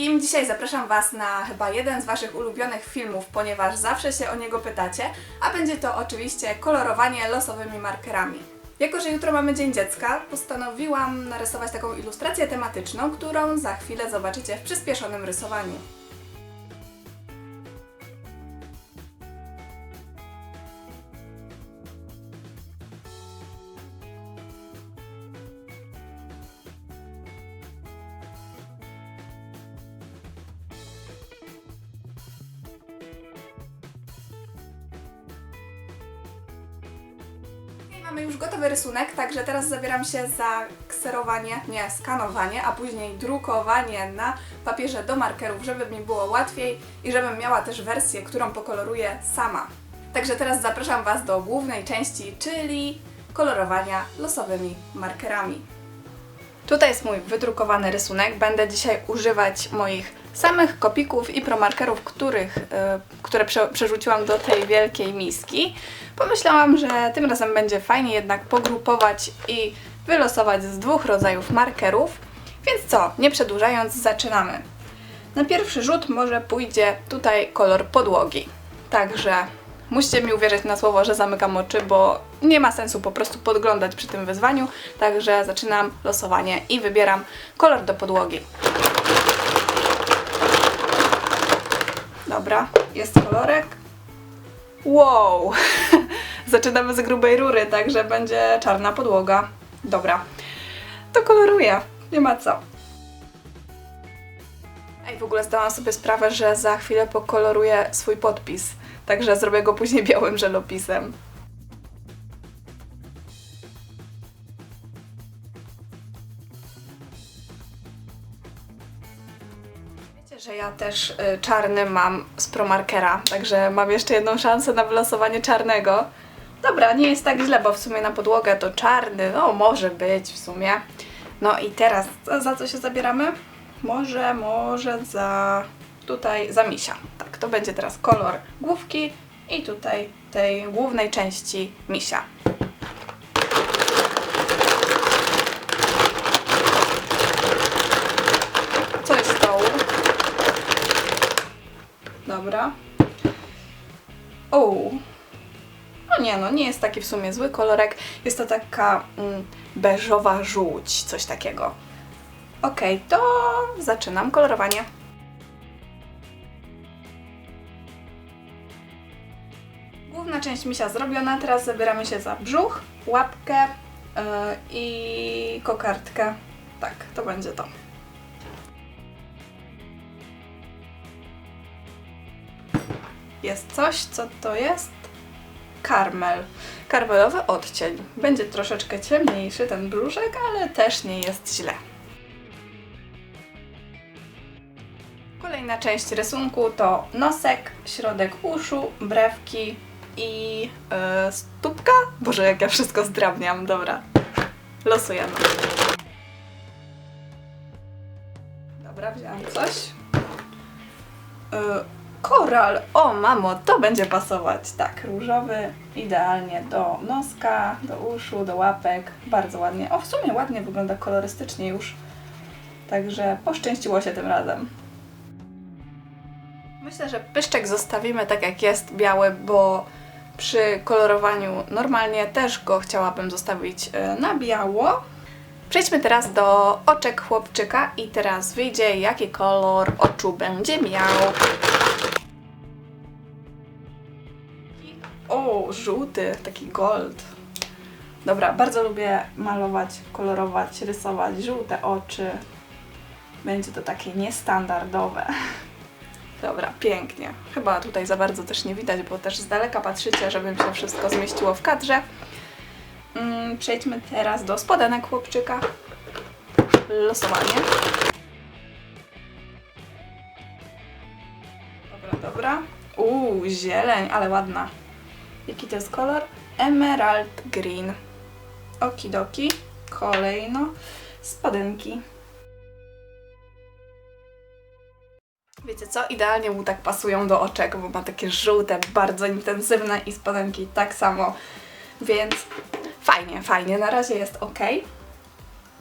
wszystkim! Dzisiaj zapraszam Was na chyba jeden z Waszych ulubionych filmów, ponieważ zawsze się o niego pytacie, a będzie to oczywiście kolorowanie losowymi markerami. Jako, że jutro mamy Dzień Dziecka, postanowiłam narysować taką ilustrację tematyczną, którą za chwilę zobaczycie w przyspieszonym rysowaniu. Mamy już gotowy rysunek, także teraz zabieram się za kserowanie, nie, skanowanie, a później drukowanie na papierze do markerów, żeby mi było łatwiej i żebym miała też wersję, którą pokoloruję sama. Także teraz zapraszam Was do głównej części, czyli kolorowania losowymi markerami. Tutaj jest mój wydrukowany rysunek. Będę dzisiaj używać moich samych kopików i promarkerów, których, e, które prze, przerzuciłam do tej wielkiej miski. Pomyślałam, że tym razem będzie fajnie jednak pogrupować i wylosować z dwóch rodzajów markerów. Więc co, nie przedłużając, zaczynamy. Na pierwszy rzut może pójdzie tutaj kolor podłogi. Także musicie mi uwierzyć na słowo, że zamykam oczy, bo nie ma sensu po prostu podglądać przy tym wyzwaniu. Także zaczynam losowanie i wybieram kolor do podłogi. Dobra, jest kolorek. Wow! Zaczynamy z grubej rury, także będzie czarna podłoga. Dobra, to koloruję, nie ma co. Ej, w ogóle zdałam sobie sprawę, że za chwilę pokoloruję swój podpis, także zrobię go później białym żelopisem. Że ja też y, czarny mam z promarkera, także mam jeszcze jedną szansę na wylosowanie czarnego. Dobra, nie jest tak źle, bo w sumie na podłogę to czarny, no może być w sumie. No i teraz za, co się zabieramy? Może, może za tutaj za misia. Tak, to będzie teraz kolor główki i tutaj tej głównej części misia. Co jest z dołu? Dobra. O. Nie no, nie jest taki w sumie zły kolorek. Jest to taka mm, beżowa żółć, coś takiego. Okej, to zaczynam kolorowanie. Główna część misia zrobiona, teraz zabieramy się za brzuch, łapkę yy, i kokardkę. Tak, to będzie to. Jest coś, co to jest? Karmel. Karmelowy odcień. Będzie troszeczkę ciemniejszy ten brzuszek, ale też nie jest źle. Kolejna część rysunku to nosek, środek uszu, brewki i yy, stópka. Boże, jak ja wszystko zdrabniam. Dobra, losujemy. Koral! O, mamo, to będzie pasować. Tak, różowy, idealnie do noska, do uszu, do łapek. Bardzo ładnie. O, w sumie ładnie wygląda kolorystycznie już. Także poszczęściło się tym razem. Myślę, że pyszczek zostawimy tak jak jest, biały, bo przy kolorowaniu normalnie też go chciałabym zostawić e, na biało. Przejdźmy teraz do oczek chłopczyka i teraz wyjdzie jaki kolor oczu będzie miał. O, żółty, taki gold. Dobra, bardzo lubię malować, kolorować, rysować żółte oczy. Będzie to takie niestandardowe. Dobra, pięknie. Chyba tutaj za bardzo też nie widać, bo też z daleka patrzycie, żeby mi się wszystko zmieściło w kadrze. Mm, przejdźmy teraz do spodenek chłopczyka. Losowanie. Dobra, dobra. Uuu, zieleń, ale ładna. Jaki to jest kolor? Emerald green. Okidoki. Kolejno. Spodenki. Wiecie co? Idealnie mu tak pasują do oczek, bo ma takie żółte, bardzo intensywne i spodenki tak samo. Więc fajnie, fajnie. Na razie jest ok.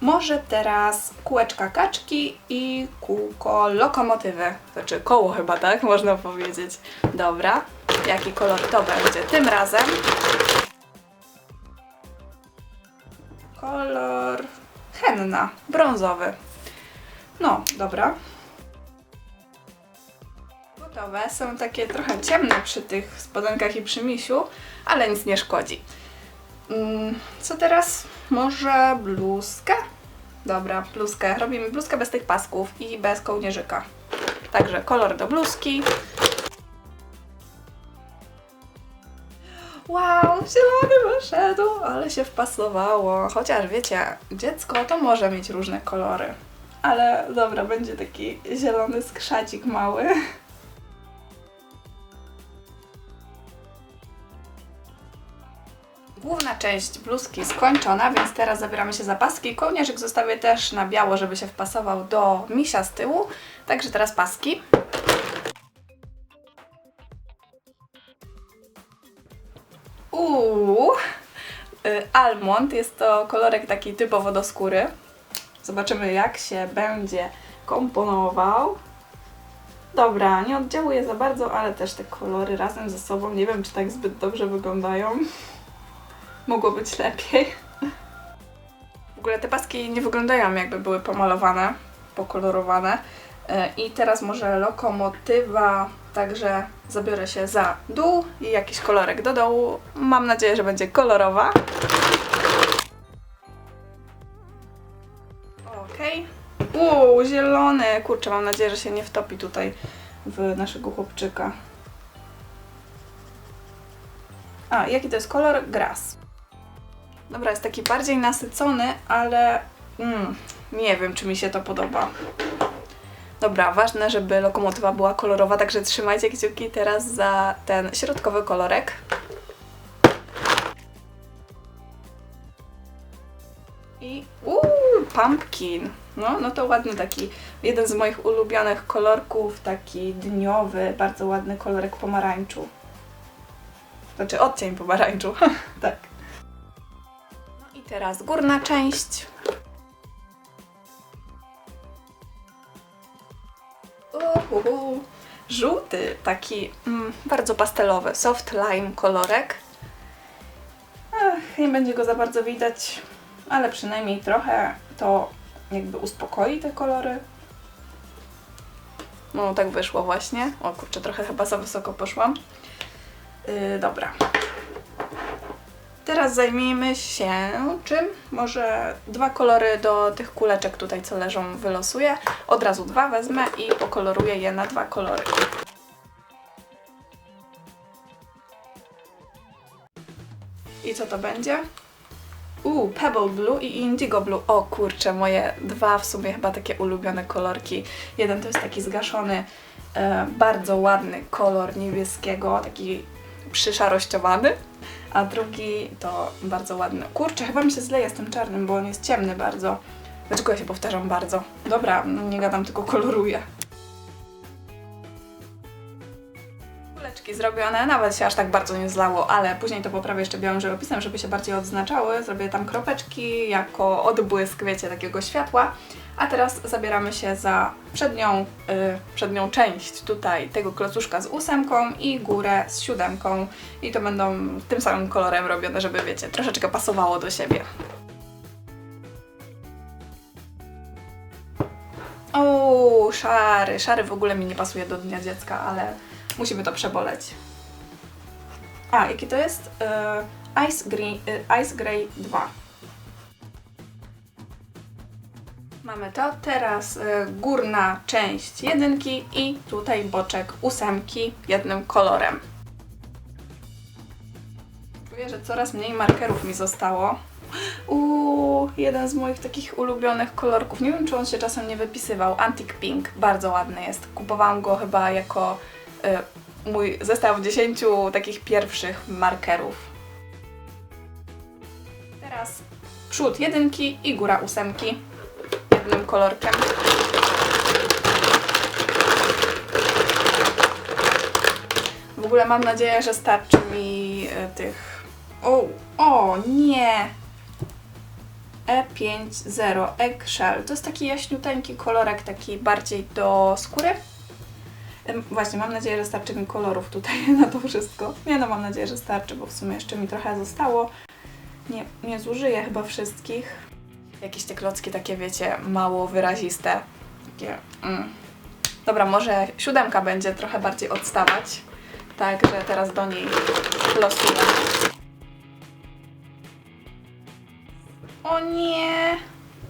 Może teraz kółeczka kaczki i kółko lokomotywy. Znaczy koło chyba, tak? Można powiedzieć. Dobra. Jaki kolor to będzie tym razem? Kolor henna, brązowy. No, dobra. Gotowe. Są takie trochę ciemne przy tych spodenkach i przy misiu, ale nic nie szkodzi. Mm, Co teraz? Może bluzkę? Dobra, bluzkę. Robimy bluzkę bez tych pasków i bez kołnierzyka. Także kolor do bluzki. Wow, zielony wyszedł, ale się wpasowało. Chociaż wiecie, dziecko to może mieć różne kolory. Ale dobra, będzie taki zielony skrzacik mały. Główna część bluzki skończona, więc teraz zabieramy się za paski. Kołnierzyk zostawię też na biało, żeby się wpasował do misia z tyłu. Także teraz paski. Almond jest to kolorek taki typowo do skóry. Zobaczymy jak się będzie komponował. Dobra, nie oddziałuje za bardzo, ale też te kolory razem ze sobą nie wiem, czy tak zbyt dobrze wyglądają. Mogło być lepiej. W ogóle te paski nie wyglądają jakby były pomalowane, pokolorowane. E, I teraz może lokomotywa, także zabiorę się za dół i jakiś kolorek do dołu. Mam nadzieję, że będzie kolorowa. Zielony. Kurczę, mam nadzieję, że się nie wtopi tutaj w naszego chłopczyka. A, jaki to jest kolor? Gras. Dobra, jest taki bardziej nasycony, ale mm, nie wiem, czy mi się to podoba. Dobra, ważne, żeby lokomotywa była kolorowa, także trzymajcie kciuki teraz za ten środkowy kolorek. Pumpkin. No, no to ładny taki, jeden z moich ulubionych kolorków, taki dniowy, bardzo ładny kolorek pomarańczu. Znaczy odcień pomarańczu, tak. No i teraz górna część. Uhuhu. Żółty, taki mm, bardzo pastelowy, soft lime kolorek. Ach, nie będzie go za bardzo widać, ale przynajmniej trochę to jakby uspokoi te kolory. No tak wyszło właśnie. O kurczę, trochę chyba za wysoko poszłam. Yy, dobra. Teraz zajmijmy się czym? Może dwa kolory do tych kuleczek tutaj, co leżą, wylosuję. Od razu dwa wezmę i pokoloruję je na dwa kolory. I co to będzie? Uuu, Pebble Blue i Indigo Blue. O kurczę, moje dwa w sumie chyba takie ulubione kolorki. Jeden to jest taki zgaszony, e, bardzo ładny kolor niebieskiego, taki przyszarościowany, a drugi to bardzo ładny. Kurczę, chyba mi się zleje z tym czarnym, bo on jest ciemny bardzo. Dlaczego ja się powtarzam bardzo? Dobra, nie gadam, tylko koloruję. Zrobione, nawet się aż tak bardzo nie zlało, ale później to poprawię jeszcze białym żywopisem, żeby się bardziej odznaczały. Zrobię tam kropeczki jako odbłysk, wiecie, takiego światła. A teraz zabieramy się za przednią, y, przednią część tutaj tego klocuszka z ósemką i górę z siódemką. I to będą tym samym kolorem robione, żeby wiecie, troszeczkę pasowało do siebie. O, szary. Szary w ogóle mi nie pasuje do Dnia Dziecka, ale musimy to przeboleć. A, jaki to jest? Y, Ice, Green, y, Ice Grey 2. Mamy to. Teraz y, górna część jedynki i tutaj boczek ósemki jednym kolorem. Czuję, że coraz mniej markerów mi zostało. Uuu, jeden z moich takich ulubionych kolorków. Nie wiem, czy on się czasem nie wypisywał. Antique Pink. Bardzo ładny jest. Kupowałam go chyba jako mój zestaw 10 takich pierwszych markerów. Teraz przód jedynki i góra ósemki jednym kolorkiem. W ogóle mam nadzieję, że starczy mi y, tych... O, o nie! E50 Eggshell. To jest taki jaśniuteńki kolorek, taki bardziej do skóry. Właśnie, mam nadzieję, że starczy mi kolorów tutaj na to wszystko. Nie no, mam nadzieję, że starczy, bo w sumie jeszcze mi trochę zostało. Nie, nie zużyję chyba wszystkich. Jakieś te klocki takie, wiecie, mało wyraziste. Takie, mm. Dobra, może siódemka będzie trochę bardziej odstawać. Także teraz do niej losuję. O nie!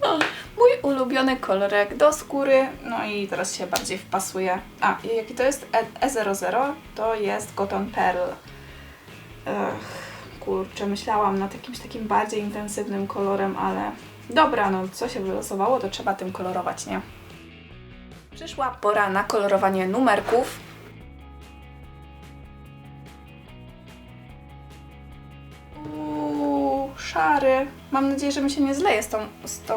O, mój ulubiony kolorek do skóry. No i teraz się bardziej wpasuje. A, jaki to jest? E- E00 to jest Cotton Pearl. Ech, kurczę, myślałam nad jakimś takim bardziej intensywnym kolorem, ale dobra, no co się wylosowało, to trzeba tym kolorować, nie? Przyszła pora na kolorowanie numerków. Uuu, szary. Mam nadzieję, że mi się nie zleje z, tą, z, tą,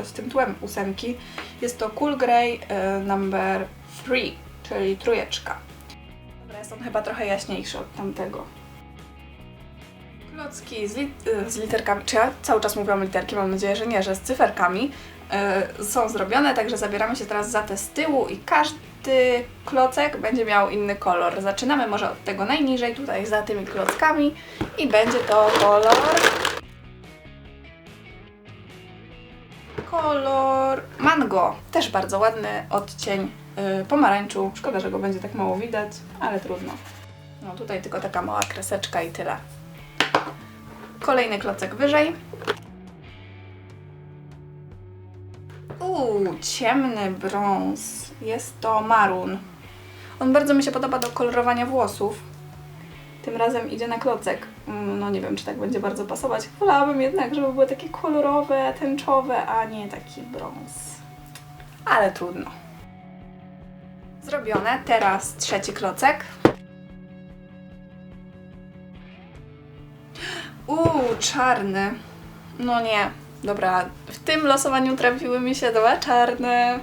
y, z tym tłem ósemki. Jest to Cool Grey y, number 3, czyli trójeczka. Dobra, jest on chyba trochę jaśniejszy od tamtego. Klocki z, lit- y, z literkami, czy ja cały czas mówiłam literki, mam nadzieję, że nie, że z cyferkami y, są zrobione, także zabieramy się teraz za te z tyłu i każdy klocek będzie miał inny kolor. Zaczynamy może od tego najniżej, tutaj za tymi klockami i będzie to kolor... Kolor mango. Też bardzo ładny odcień y, pomarańczu. Szkoda, że go będzie tak mało widać, ale trudno. No tutaj tylko taka mała kreseczka i tyle. Kolejny klocek wyżej. Uuu, ciemny brąz. Jest to marun. On bardzo mi się podoba do kolorowania włosów. Tym razem idzie na klocek. Mm, No nie wiem, czy tak będzie bardzo pasować. Wolałabym jednak, żeby były takie kolorowe, tęczowe, a nie taki brąz. Ale trudno. Zrobione. Teraz trzeci klocek. Uuu, czarny. No nie. Dobra, w tym losowaniu trafiły mi się dwa czarne.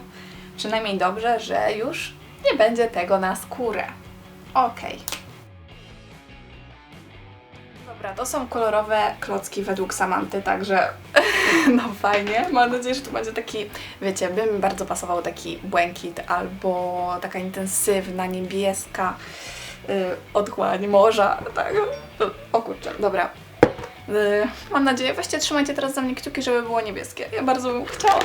Przynajmniej dobrze, że już nie będzie tego na skórę. Okej. Dobra, to są kolorowe klocki według Samanty, także no fajnie. Mam nadzieję, że tu będzie taki, wiecie, by mi bardzo pasował taki błękit albo taka intensywna, niebieska yy, otchłań morza, tak. O kurczę, dobra. Yy, mam nadzieję, weźcie, trzymajcie teraz za mnie kciuki, żeby było niebieskie. Ja bardzo bym chciała.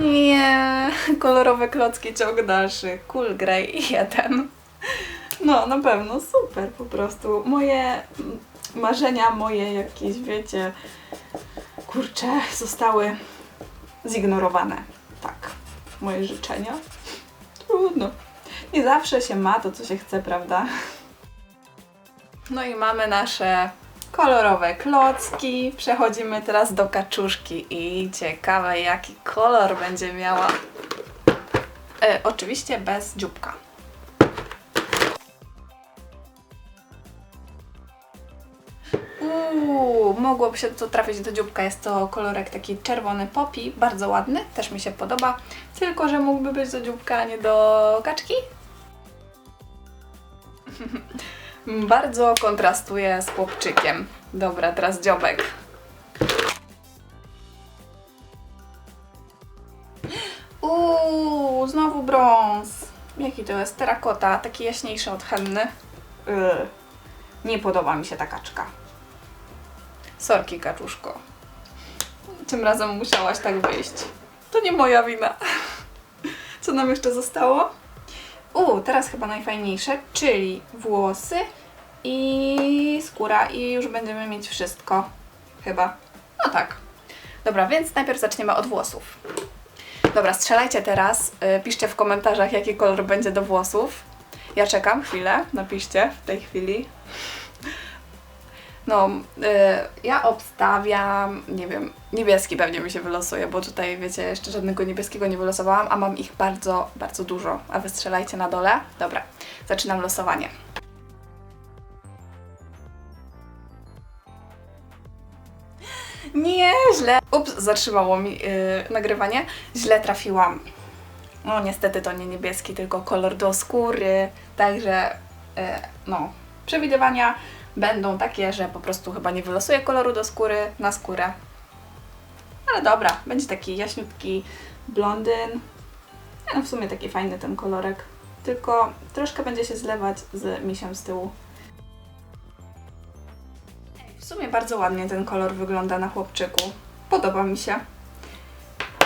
Nie, kolorowe klocki ciąg dalszy. Cool Grey 1. No, na pewno, super po prostu. Moje marzenia, moje jakieś, wiecie, kurcze, zostały zignorowane. Tak, moje życzenia. Trudno. Nie zawsze się ma to, co się chce, prawda? No i mamy nasze kolorowe klocki. Przechodzimy teraz do kaczuszki i ciekawe jaki kolor będzie miała. E, oczywiście bez dzióbka. Uuu, mogłoby się to trafić do dzióbka. Jest to kolorek taki czerwony popi, bardzo ładny, też mi się podoba. Tylko, że mógłby być do dzióbka, a nie do kaczki. Bardzo kontrastuje z chłopczykiem. Dobra, teraz dziobek. Jaki to jest? Terakota, taki jaśniejszy od henny. Yy, nie podoba mi się ta kaczka. Sorki, kaczuszko. Tym razem musiałaś tak wyjść. To nie moja wina. Co nam jeszcze zostało? U, teraz chyba najfajniejsze, czyli włosy i skóra i już będziemy mieć wszystko. Chyba. No tak. Dobra, więc najpierw zaczniemy od włosów. Dobra, strzelajcie teraz. y, Piszcie w komentarzach, jaki kolor będzie do włosów. Ja czekam chwilę. Napiszcie w tej chwili. No, y, ja obstawiam, nie wiem, niebieski pewnie mi się wylosuje, bo tutaj, wiecie, jeszcze żadnego niebieskiego nie wylosowałam, a mam ich bardzo, bardzo dużo. A wy strzelajcie na dole. Dobra, zaczynam losowanie. Ups, zatrzymało mi yy, nagrywanie. Źle trafiłam. No niestety to nie niebieski, tylko kolor do skóry. Także, yy, no, przewidywania będą takie, że po prostu chyba nie wylosuję koloru do skóry na skórę. Ale dobra, będzie taki jaśniutki blondyn. No w sumie taki fajny ten kolorek. Tylko troszkę będzie się zlewać z misiem z tyłu. W sumie bardzo ładnie ten kolor wygląda na chłopczyku. Podoba mi się.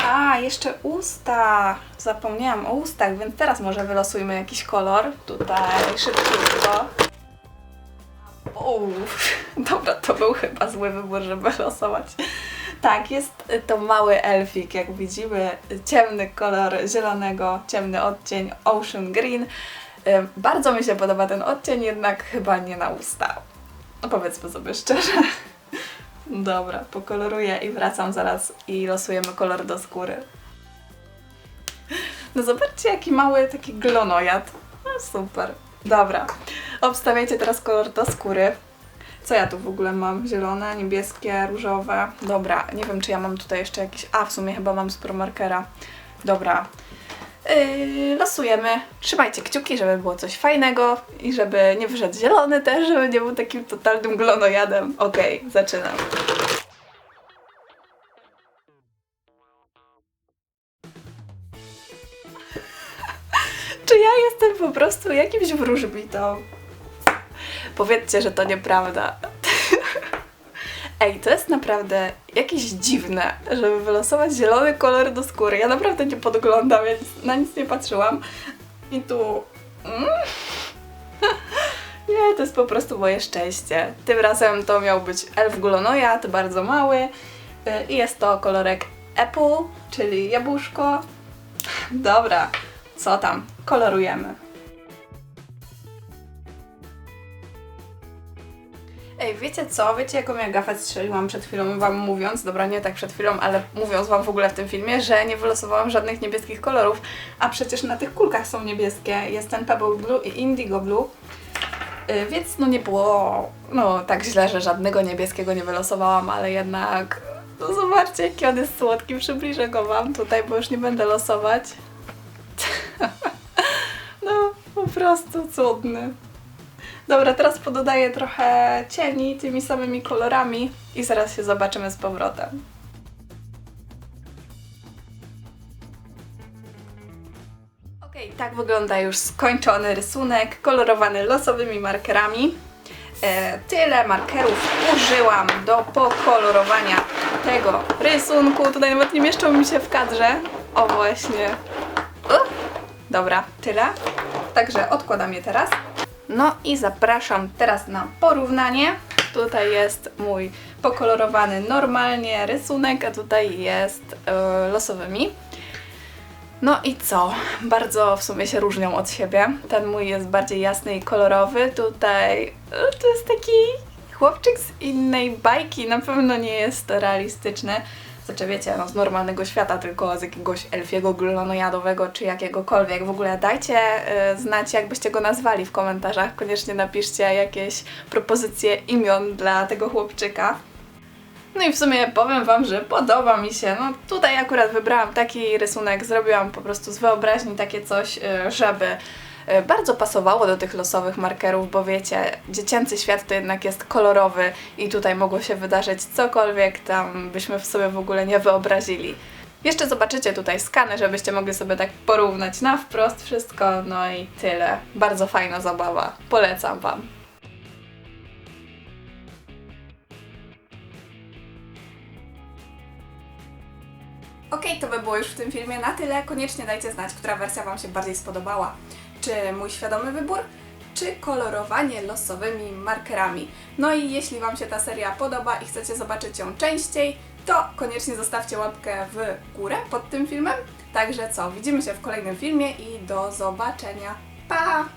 A, jeszcze usta. Zapomniałam o ustach, więc teraz może wylosujmy jakiś kolor. Tutaj szybciutko. Uff, dobra, to był chyba zły wybór, żeby losować. Tak, jest to mały elfik, jak widzimy. Ciemny kolor zielonego, ciemny odcień Ocean Green. Bardzo mi się podoba ten odcień, jednak chyba nie na usta. No powiedzmy sobie szczerze. Dobra, pokoloruję i wracam zaraz i losujemy kolor do skóry. No zobaczcie, jaki mały taki glonojad. No super. Dobra, obstawiajcie teraz kolor do skóry. Co ja tu w ogóle mam? Zielone, niebieskie, różowe. Dobra, nie wiem czy ja mam tutaj jeszcze jakiś... A, w sumie chyba mam z promarkera. Dobra. Yy, losujemy. Trzymajcie kciuki, żeby było coś fajnego i żeby nie wyszedł zielony też, żeby nie był takim totalnym glonojadem. Okej, zaczynam. Czy ja jestem po prostu jakimś wróżbitą? Powiedzcie, że to nieprawda. Ej, to jest naprawdę jakieś dziwne, żeby wylosować zielony kolor do skóry. Ja naprawdę nie podglądam, więc na nic nie patrzyłam. I tu... Mm. Nie, to jest po prostu moje szczęście. Tym razem to miał być elf glonojad, bardzo mały. Y, I jest to kolorek apple, czyli jabłuszko. Dobra, co tam? Kolorujemy. Ej, wiecie co? Wiecie jaką ja gafę strzeliłam przed chwilą wam mówiąc, dobra nie tak przed chwilą, ale mówiąc wam w ogóle w tym filmie, że nie wylosowałam żadnych niebieskich kolorów, a przecież na tych kulkach są niebieskie. Jest ten Pebble Blue i Indigo Blue. Yy, więc no nie było no tak źle, że żadnego niebieskiego nie wylosowałam, ale jednak no zobaczcie jaki on jest słodki, przybliżę go wam tutaj, bo już nie będę losować. no po prostu cudny. Dobra, teraz pododaję trochę cieni tymi samymi kolorami i zaraz się zobaczymy z powrotem. Ok, tak wygląda już skończony rysunek, kolorowany losowymi markerami. E, tyle markerów użyłam do pokolorowania tego rysunku. Tutaj nawet nie mieszczą mi się w kadrze. O właśnie. Dobra, tyle. Także odkładam je teraz. No i zapraszam teraz na porównanie. Tutaj jest mój pokolorowany normalnie rysunek, a tutaj jest e, losowymi. No i co? Bardzo w sumie się różnią od siebie. Ten mój jest bardziej jasny i kolorowy. Tutaj e, to jest taki chłopczyk z innej bajki. Na pewno nie jest to realistyczne. Znaczy wiecie, no z normalnego świata, tylko z jakiegoś elfiego glonojadowego czy jakiegokolwiek. W ogóle dajcie y, znać, jakbyście go nazwali w komentarzach. Koniecznie napiszcie jakieś propozycje imion dla tego chłopczyka. No i w sumie powiem Wam, że podoba mi się. No tutaj akurat wybrałam taki rysunek, zrobiłam po prostu z wyobraźni takie coś, y, żeby bardzo pasowało do tych losowych markerów, bo wiecie, dziecięcy świat to jednak jest kolorowy i tutaj mogło się wydarzyć cokolwiek tam byśmy sobie w ogóle nie wyobrazili. Jeszcze zobaczycie tutaj skany, żebyście mogli sobie tak porównać na wprost wszystko, no i tyle. Bardzo fajna zabawa. Polecam Wam. Ok, to by było już w tym filmie na tyle. Koniecznie dajcie znać, która wersja Wam się bardziej spodobała. Czy mój świadomy wybór, czy kolorowanie losowymi markerami. No i jeśli Wam się ta seria podoba i chcecie zobaczyć ją częściej, to koniecznie zostawcie łapkę w górę pod tym filmem. Także co, widzimy się w kolejnym filmie i do zobaczenia. Pa!